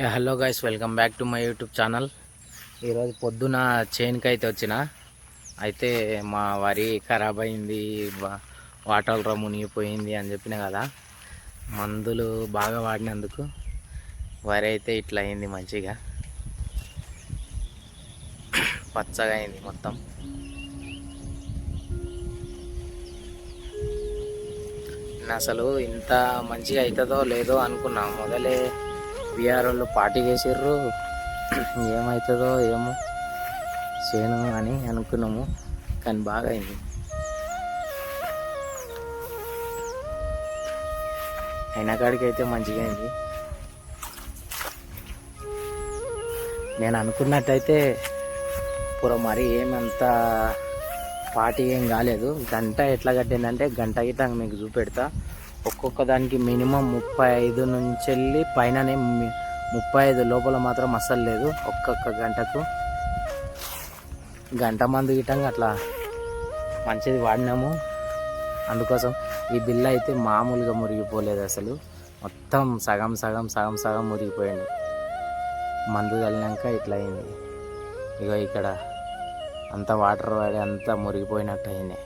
Hello guys welcome back to my YouTube channel ఈరోజు పొద్దున చేనుకి అయితే వచ్చిన. అయితే మా వరి ఖరాబ్ అయింది వాటర్లో మునిగిపోయింది అని చెప్పిన కదా. మందులు బాగా వాడినందుకు వరి అయితే ఇట్లా అయింది మంచిగా. పచ్చగా అయింది మొత్తం. నేను అసలు ఇంత మంచిగా అవుతుందో లేదో అనుకున్నా. మొదలే బీఆర్ వాళ్ళు పార్టీ చేసిర్రు. ఏమవుతుందో ఏమో చేయను అని అనుకున్నాము కానీ బాగా అయింది అయినా కాడికి అయితే మంచిగా అయింది నేను అనుకున్నట్టయితే పూర మరి ఏమంత పార్టీ ఏం కాలేదు. గంట ఎట్లా కట్టిందంటే గంట గిట్ట మీకు చూపెడతా. ఒక్కొక్క దానికి మినిమం ముప్పై ఐదు నుంచి వెళ్ళి పైననే ముప్పై ఐదు లోపల మాత్రం అస్సలు లేదు. ఒక్కొక్క గంటకు గంట మందు గిట్టంగా అట్లా మంచిది వాడినాము. అందుకోసం ఈ బిల్ అయితే మామూలుగా మురిగిపోలేదు అసలు. మొత్తం సగం సగం సగం సగం మురిగిపోయింది. మందు చల్లినాక ఇట్లా అయింది. ఇగో ఇక్కడ అంత వాటర్ వాడి అంతా మురిగిపోయినట్టు అయింది.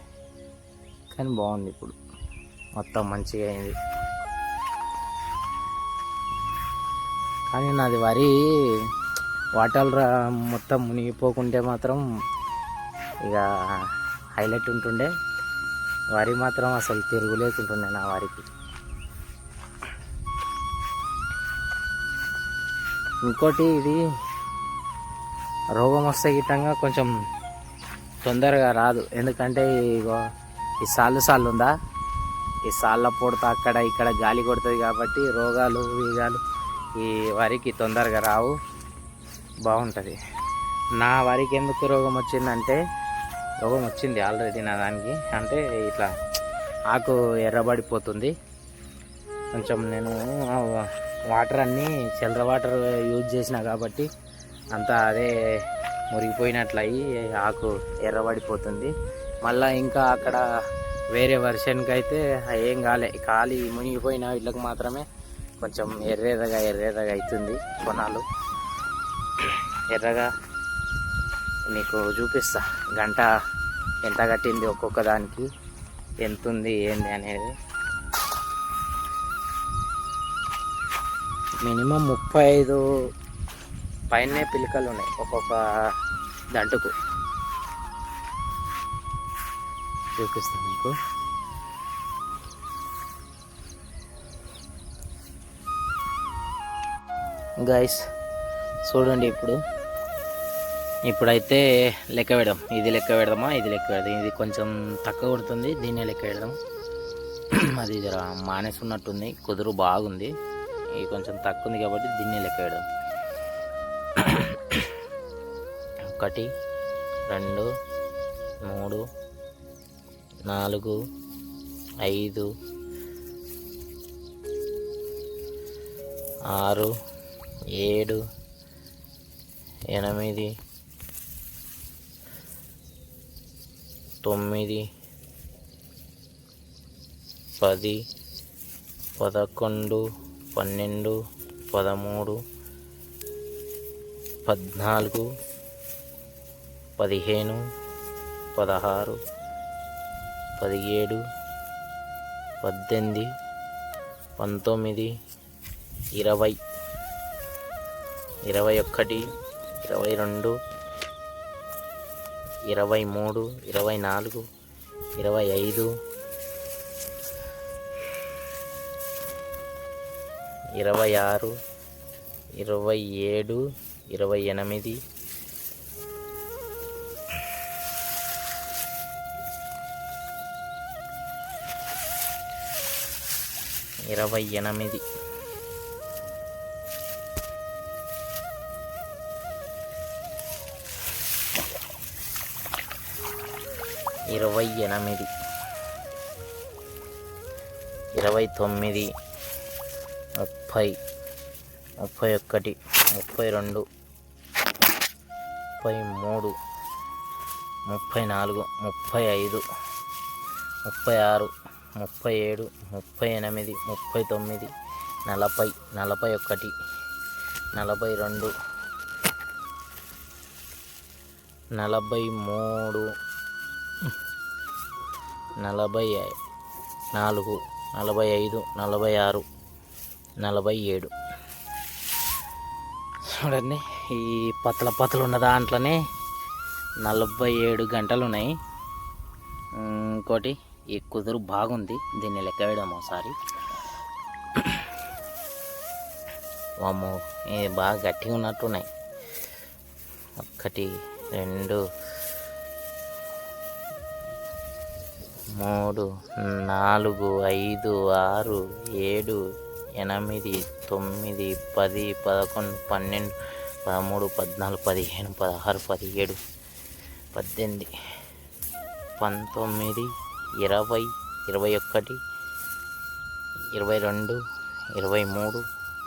కానీ బాగుంది ఇప్పుడు. మొత్తం మంచిగా అయింది. కానీ నాది వరి వాటర్ రా- మొత్తం మునిగిపోకుంటే మాత్రం ఇక హైలైట్ ఉంటుండే. వరి మాత్రం అసలు తిరుగులేకుంటుండే నా వరికి. ఇంకోటి ఇది రోగం వస్తే గిట్టంగా కొంచెం తొందరగా రాదు. ఎందుకంటే ఇగో ఈ సాలు సాలు ఉందా? ఈ సాళ్ళ పొడత అక్కడ ఇక్కడ గాలి కొడుతుంది కాబట్టి రోగాలు వీగాలు ఈ వరికి తొందరగా రావు. బాగుంటుంది. నా వరికి ఎందుకు రోగం వచ్చిందంటే రోగం వచ్చింది ఆల్రెడీ నా దానికి. అంటే ఇట్లా ఆకు ఎర్రబడిపోతుంది. కొంచెం నేను వాటర్ అన్నీ చిల్లర వాటర్ యూజ్ చేసిన కాబట్టి అంతా అదే మురిగిపోయినట్లు అయ్యి ఆకు ఎర్రబడిపోతుంది. మళ్ళీ ఇంకా అక్కడ వేరే వర్షన్కి అయితే ఏం కాలే. ఖాళీ మునిగిపోయిన వీళ్ళకి మాత్రమే కొంచెం ఎర్రెర్రగా ఎర్రెర్రగా అవుతుంది కొనాలు ఎర్రగా నీకు చూపిస్తా. గంట ఎంత కట్టింది ఒక్కొక్క దానికి? ఎంత ఉంది ఏంది అనేది. మినిమం ముప్పై ఐదు పైనే పిలకలు ఉన్నాయి ఒక్కొక్క దంటుకు. చూపిస్తాను మీకు. గైస్ చూడండి ఇప్పుడు. ఇప్పుడైతే లెక్క పెడదాం. ఇది లెక్క పెడదామా? ఇది లెక్క పెడదాం ఇది కొంచెం తక్కువ కొడుతుంది. దీన్నే లెక్క పెడదాం. అది జర మానేసి కుదురు బాగుంది. ఇది కొంచెం తక్కువ ఉంది కాబట్టి దీన్నే లెక్క పెడదాం. ఒకటి రెండు మూడు నాలుగు ఐదు ఆరు ఏడు ఎనిమిది తొమ్మిది పది పదకొండు పన్నెండు పదమూడు పద్నాలుగు పదిహేను పదహారు పదిహేడు పద్దెనిమిది పంతొమ్మిది ఇరవై. ఇరవై ఒకటి ఇరవై రెండు ఇరవై మూడు ఇరవై నాలుగు ఇరవై ఐదు ఇరవై ఆరు ఇరవై ఏడు ఇరవై ఎనిమిది ఇరవై ఎనిమిది. ఇరవై ఎనిమిది. ఇరవై తొమ్మిది. ముప్పై. ముప్పై ఒకటి. ముప్పై రెండు. ముప్పై మూడు. ముప్పై నాలుగు. ముప్పై ఐదు. ముప్పై ఆరు. ముప్పై ఏడు ముప్పై ఎనిమిది ముప్పై తొమ్మిది నలభై నలభై ఒకటి నలభై రెండు నలభై మూడు నలభై నాలుగు నలభై ఐదు నలభై ఆరు నలభై ఏడు. చూడండి ఈ పతల పతలు ఉన్న దాంట్లోనే నలభై ఏడు గంటలు ఉన్నాయి ఇంకోటి ఈ కుదురు బాగుంది. దీన్ని లెక్క వేయడం ఒకసారి. వాము ఇది బాగా గట్టిగా ఉన్నట్టున్నాయి. ఒకటి రెండు మూడు నాలుగు ఐదు ఆరు ఏడు ఎనిమిది తొమ్మిది పది పదకొండు పన్నెండు పదమూడు పద్నాలుగు పదిహేను పదహారు పదిహేడు పద్దెనిమిది పంతొమ్మిది ఇరవై ఇరవై ఒకటి ఇరవై రెండు ఇరవై మూడు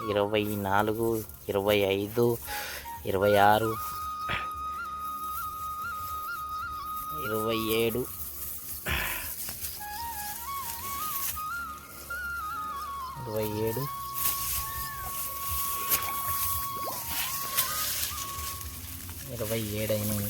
ఇరవై నాలుగు ఇరవై ఐదు ఇరవై ఆరు ఇరవై ఏడు ఇరవై ఏడు ఇరవై ఏడైనవి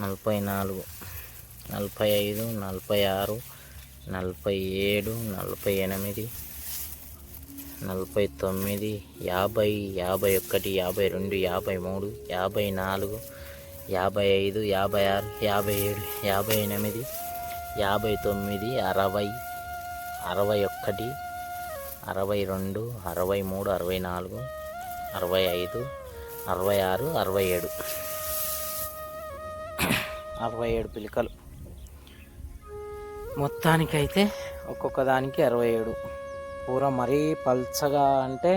నలభై నాలుగు నలభై ఐదు నలభై ఆరు నలభై ఏడు నలభై ఎనిమిది నలభై తొమ్మిది యాభై యాభై ఒకటి యాభై రెండు యాభై మూడు యాభై నాలుగు యాభై ఐదు యాభై ఆరు యాభై ఏడు యాభై ఎనిమిది యాభై తొమ్మిది అరవై అరవై ఒకటి అరవై రెండు అరవై మూడు అరవై నాలుగు అరవై ఐదు అరవై ఆరు అరవై ఏడు. అరవై ఏడు పిలకలు. మొత్తానికైతే ఒక్కొక్క దానికి అరవై ఏడు. కూర మరీ పల్చగా అంటే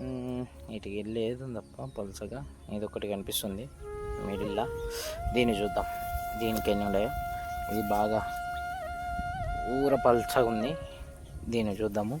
మ్, ఇటుకి లేదు తప్ప పల్చగా. ఇది ఒకటి కనిపిస్తుంది మిడిల్లా. దీన్ని చూద్దాం. దీనికి ఎన్ని ఉన్నాయో? ఇది బాగా ఊర పల్చగా ఉంది. దీన్ని చూద్దాము.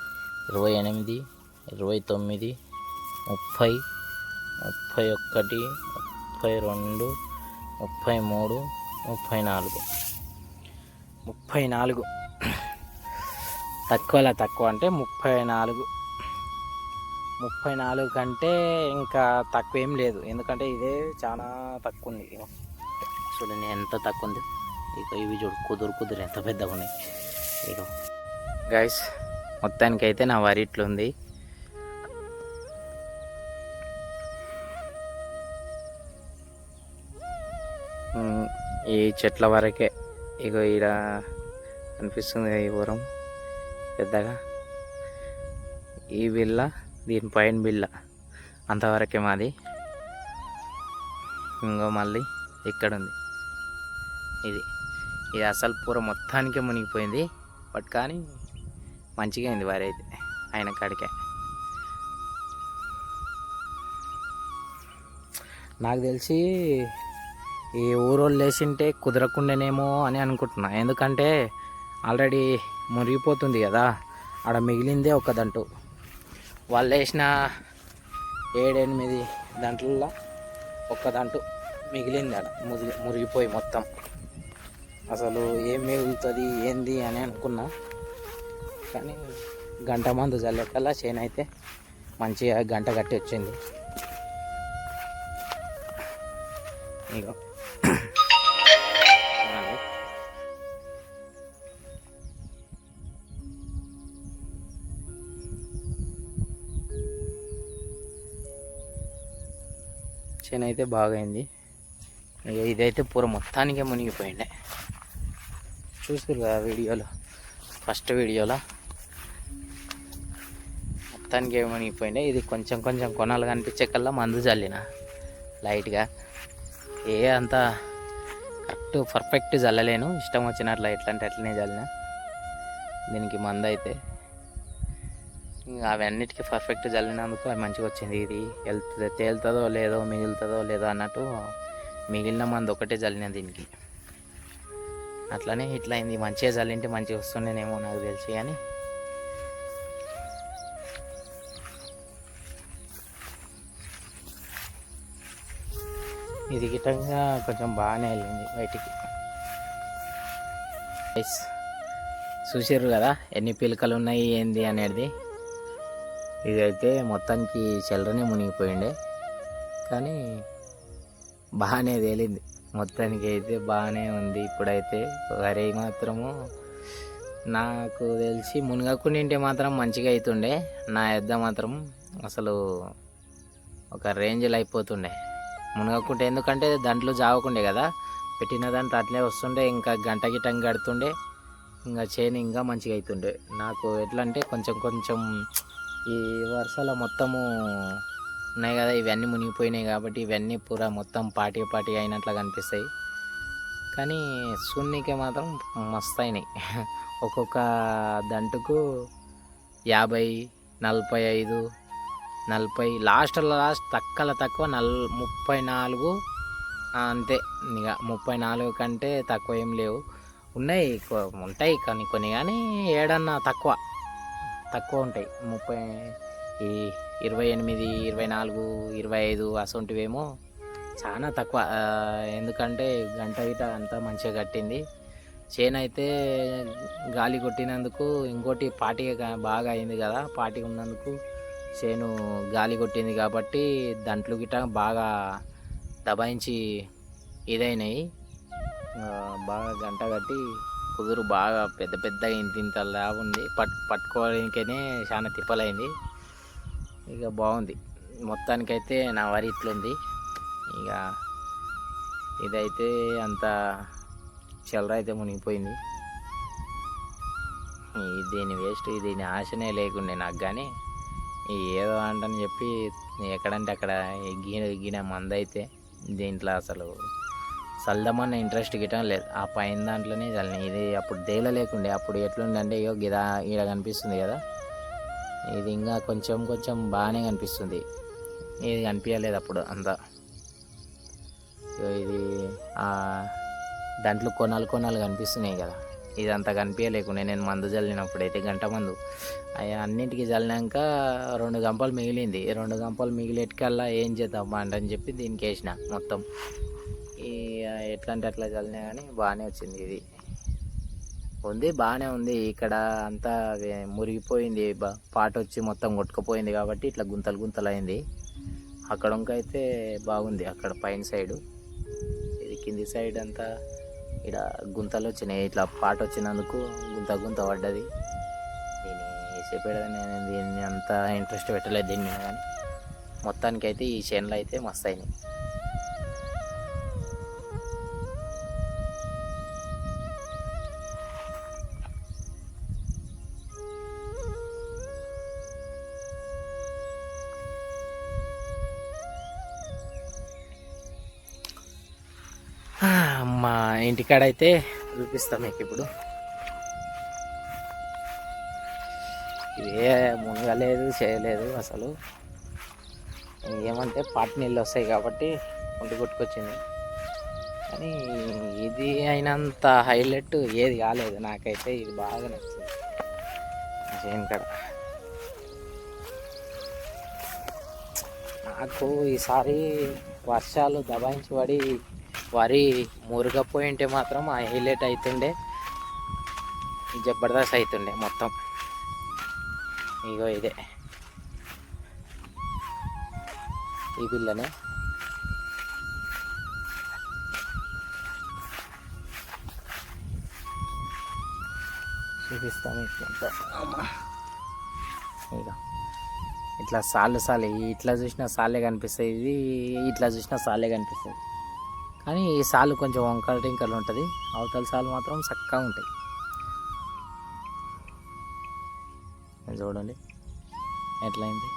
ఇరవై ఎనిమిది ఇరవై తొమ్మిది ముప్పై ముప్పై ఒకటి ముప్పై రెండు ముప్పై మూడు ముప్పై నాలుగు. ముప్పై నాలుగు. తక్కువలా తక్కువ అంటే ముప్పై నాలుగు. ముప్పై నాలుగు కంటే ఇంకా తక్కువ ఏం లేదు. ఎందుకంటే ఇదే చాలా తక్కువ ఉంది చూడండి ఎంత తక్కువ ఉంది ఇక ఇవి చూడు. కుదురు కుదురు ఎంత పెద్దగా ఉన్నాయి ఇగో. గైస్ మొత్తానికైతే నా వరి ఇట్లుంది. ఉంది ఈ చెట్ల వరకే ఇగో ఈడ అనిపిస్తుంది ఈ ఊరం పెద్దగా. ఈ బిల్ల దీనిపైన బిల్ల అంతవరకే మాది. ఇంకో మళ్ళీ ఇక్కడ ఉంది ఇది ఇది అసలు పూర మొత్తానికే మునిగిపోయింది. బట్ కానీ మంచిగా అయింది వారి అయితే ఆయన కాడికే. నాకు తెలిసి ఈ ఊరోళ్ళు లేచింటే కుదరకుండానేమో అని అనుకుంటున్నా. ఎందుకంటే ఆల్రెడీ మురిగిపోతుంది కదా ఆడ మిగిలిందే ఒక దంటు. వాళ్ళు వేసిన ఏడెనిమిది దాంట్లో ఒక్క దంటు మిగిలింది ఆడ మురిగి మురిగిపోయి మొత్తం. అసలు ఏం మిగులుతుంది ఏంది అని అనుకున్నా. కానీ గంట మందు చల్లకల్లా చేను అయితే మంచిగా గంట కట్టి వచ్చింది. ఇగో. చేను అయితే బాగైంది. ఇక ఇదైతే పూర మొత్తానికే మునిగిపోయిండే చూసారు కదా వీడియోలో? ఫస్ట్ వీడియోలో? మొత్తానికి మునిగిపోయిండే ఇది కొంచెం కొంచెం కొనాలి కనిపించే కల్లా మందు చల్లిన లైట్గా. ఏ అంత కరెక్ట్ పర్ఫెక్ట్ చల్లలేను ఇష్టం వచ్చినట్లా ఎట్లా అంటే అట్లనే చల్లిన దీనికి మందు అయితే అవన్నిటికీ పర్ఫెక్ట్ చల్లినందుకు అది మంచిగా వచ్చింది. ఇది వెళ్తుంది తేలుతుందో లేదో మిగులుతుందో లేదో అన్నట్టు మిగిలిన మంది ఒకటే చల్లిన దీనికి. అట్లనే ఇట్లా అయింది మంచిగా చల్లింటే మంచిగా వస్తుండేనేమో నాకు తెలిసి కానీ ఇది గిట్టంగా కొంచెం బాగానే వెళ్ళింది బయటికి. చూసారు కదా ఎన్ని పిలకలు ఉన్నాయి ఏంది అనేది. ఇదైతే మొత్తానికి చెల్లరనే మునిగిపోయిండే. కానీ బాగానే తేలింది. మొత్తానికి అయితే బాగానే ఉంది. ఇప్పుడైతే వరి మాత్రము నాకు తెలిసి మునగకుండింటే మాత్రం మంచిగా అవుతుండే నా యొద్ద మాత్రం అసలు ఒక రేంజ్లో అయిపోతుండే. మునగకుంటే ఎందుకంటే దాంట్లో జావకుండే కదా. పెట్టిన దాంట్లో అట్లే వస్తుండే ఇంకా గంట గిట్టం కడుతుండే ఇంకా చేను ఇంకా మంచిగా అవుతుండే నాకు ఎట్లా అంటే కొంచెం కొంచెం ఈ వర్షాల మొత్తము ఉన్నాయి కదా ఇవన్నీ మునిగిపోయినాయి కాబట్టి ఇవన్నీ పూరా మొత్తం పాటి పాటి అయినట్లు కనిపిస్తాయి. కానీ సున్నికే మాత్రం మస్తు అయినాయి ఒక్కొక్క దంటుకు యాభై నలభై ఐదు నలభై లాస్ట్ లాస్ట్ తక్కువ తక్కువ నల్ ముప్పై నాలుగు. అంతే. ఇక ముప్పై నాలుగు కంటే తక్కువ ఏం లేవు. ఉన్నాయి ఉంటాయి కానీ కొన్ని కానీ ఏడన్నా తక్కువ. తక్కువ ఉంటాయి. ముప్పై ఈ ఇరవై ఎనిమిది ఇరవై నాలుగు ఇరవై ఐదు అసొంటివేమో చాలా తక్కువ. ఎందుకంటే గంట గిట అంతా మంచిగా కట్టింది. చేను అయితే గాలి కొట్టినందుకు ఇంకోటి పార్టీ బాగా అయింది కదా. పార్టీ ఉన్నందుకు చేను గాలి కొట్టింది కాబట్టి దంట్లు గిట్ట బాగా దబాయించి ఇదైనాయి. బాగా గంట కట్టి కుదురు బాగా పెద్ద పెద్ద ఇంత ఇంత ఉంది. పట్ పట్టుకోవడానికనే చాలా తిప్పలైంది. ఇక బాగుంది. మొత్తానికైతే నా వరి ఇట్లుంది. ఇక ఇదైతే అంత చిల్లర అయితే మునిగిపోయింది. దీని వేస్ట్ దీని ఆశనే లేకుండే నాకు కానీ ఏదో అంటని చెప్పి ఎక్కడంటే అక్కడ ఎగ్గిన ఎగ్గిన మందైతే మంద అయితే దీంట్లో అసలు చల్దామన్న ఇంట్రెస్ట్ గిట్టం లేదు. ఆ పైన దాంట్లోనే చల్లని. ఇది అప్పుడు దేల లేకుండే. అప్పుడు ఎట్లుందంటే ఇగో గిదా ఈడ కనిపిస్తుంది కదా. ఇది ఇంకా కొంచెం కొంచెం బాగానే కనిపిస్తుంది. ఇది కనిపించలేదు అప్పుడు అంతా. ఇది దాంట్లో కొనాలు కొనాలు కనిపిస్తున్నాయి కదా. ఇదంతా కనిపించలేకుండా నేను మందు చల్లినప్పుడు అయితే గంట మందు. అవి అన్నింటికి చల్లినాక రెండు గంపలు మిగిలింది. రెండు గంపలు మిగిలేటికల్లా ఏం చేద్దాం అని చెప్పి దీనికి వేసిన మొత్తం. ఈ ఎట్లా అంటే అట్లా చల్లినా కానీ బాగానే వచ్చింది ఇది. ఉంది బాగానే ఉంది. ఇక్కడ అంతా మురిగిపోయింది. పాట వచ్చి మొత్తం కొట్టుకుపోయింది కాబట్టి ఇట్లా గుంతలు గుంతలు అయింది అక్కడ అయితే బాగుంది. అక్కడ పైన సైడు. ఇది కింది సైడ్ అంతా ఇక్కడ గుంతలు వచ్చినాయి. ఇట్లా పాట వచ్చినందుకు గుంత గుంత పడ్డది. దీన్ని వేసేపెడదని నేను దీన్ని అంత ఇంట్రెస్ట్ పెట్టలేదు దీని మీద కానీ. మొత్తానికి అయితే ఈ చేనులు అయితే మస్తు అయినాయి మా ఇంటికాడ అయితే చూపిస్తాం మీకు ఇప్పుడు. ఇవే మునగలేదు చేయలేదు అసలు. ఏమంటే పాటి నీళ్ళు వస్తాయి కాబట్టి ఒంటి కొట్టుకొచ్చింది. కానీ ఇది అయినంత హైలైట్ ఏది కాలేదు. నాకైతే ఇది బాగా నచ్చింది. చేను కాడ. నాకు ఈసారి వర్షాలు దబాయించి పడి వరి మురుగపోయింటే మాత్రం ఆ హైలైట్ అవుతుండే జబర్దస్త్ అవుతుండే మొత్తం. ఇగో ఇదే. ఈ పిల్లనే చూపిస్తాము ఇట్లా సాళ్ళు సాలే. ఇట్లా చూసినా సాలే కనిపిస్తాయి. ఇది ఇట్లా చూసినా సాలే కనిపిస్తుంది కానీ ఈ సాలు కొంచెం వంకర టింకర్లు ఉంటుంది. అవతల సాలు మాత్రం చక్కగా ఉంటాయి. చూడండి. ఎట్లయింది?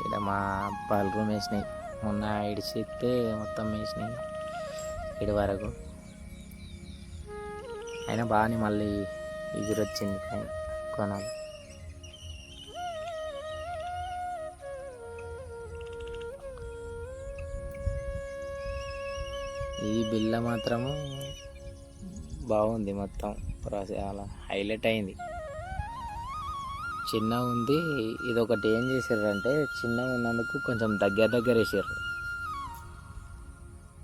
ఇక్కడ మా పాల మేసినాయి. వేసినాయి మొన్న ఇడిచితే మొత్తం వేసినాయి ఇడి వరకు. అయినా బాగానే మళ్ళీ ఎగురొచ్చింది కొనాలి. ఈ బిల్ల మాత్రము బాగుంది మొత్తం ప్రాసెస్ అలా హైలైట్ అయింది. చిన్నగా ఉంది ఇది ఒకటి ఏం చేశారంటే చిన్నగా ఉన్నందుకు కొంచెం దగ్గర దగ్గర వేసారు.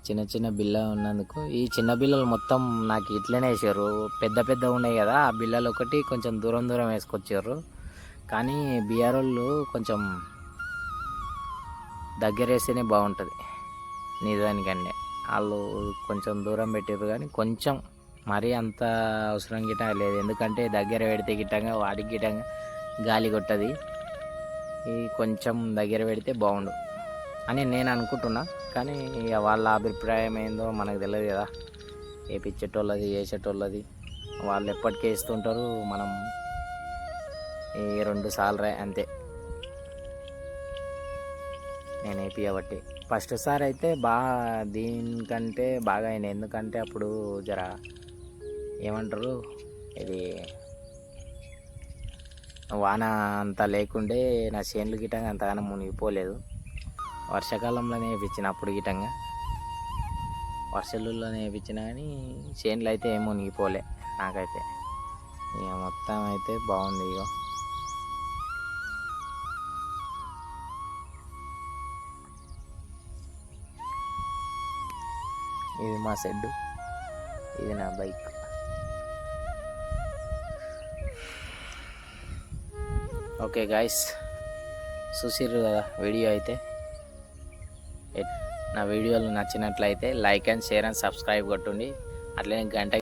చిన్న చిన్న బిల్ల ఉన్నందుకు ఈ చిన్న బిల్లలు మొత్తం నాకు ఇట్లనే వేసారు. పెద్ద పెద్ద ఉన్నాయి కదా ఆ బిల్లలు ఒకటి కొంచెం దూరం దూరం వేసుకొచ్చారు. కానీ బీఆర్ వాళ్ళు కొంచెం దగ్గర వేస్తేనే బాగుంటుంది నిజానికంటే వాళ్ళు కొంచెం దూరం పెట్టారు కానీ కొంచెం మరీ అంత అవసరం గిట్ట లేదు. ఎందుకంటే దగ్గర పెడితే గిట్టంగా వాడికి గిట్టంగా గాలి కొట్టది. ఇది కొంచెం దగ్గర పెడితే బాగుండు అని నేను అనుకుంటున్నా. కానీ ఇక వాళ్ళ అభిప్రాయం ఏందో మనకు తెలియదు కదా. వేపించేటోళ్ళది వేసేటోళ్ళది వాళ్ళు ఎప్పటికే ఇస్తుంటారు మనం ఈ రెండు సార్లు అంతే. నేను వేపియబట్టి ఫస్ట్ సారి అయితే బాగా దీనికంటే బాగా అయినాయి. ఎందుకంటే అప్పుడు జర ఏమంటారు? ఇది వాన అంత లేకుండే నా చేనులు గిట్టంగా అంతగానో మునిగిపోలేదు. వర్షాకాలంలోనే వేయించిన అప్పుడు గిట్టంగా. వర్షాలలోనే వేయించిన కానీ చేనులు అయితే ఏం మునిగిపోలే నాకైతే. ఇక మొత్తం అయితే బాగుంది ఇక ఇది మా షెడ్డు. ఇది నా బైక్. ఓకే గాయస్ చూసిర్రు కదా వీడియో అయితే. నా వీడియోలు నచ్చినట్లయితే like and share and subscribe కొట్టండి. అట్లనే గంట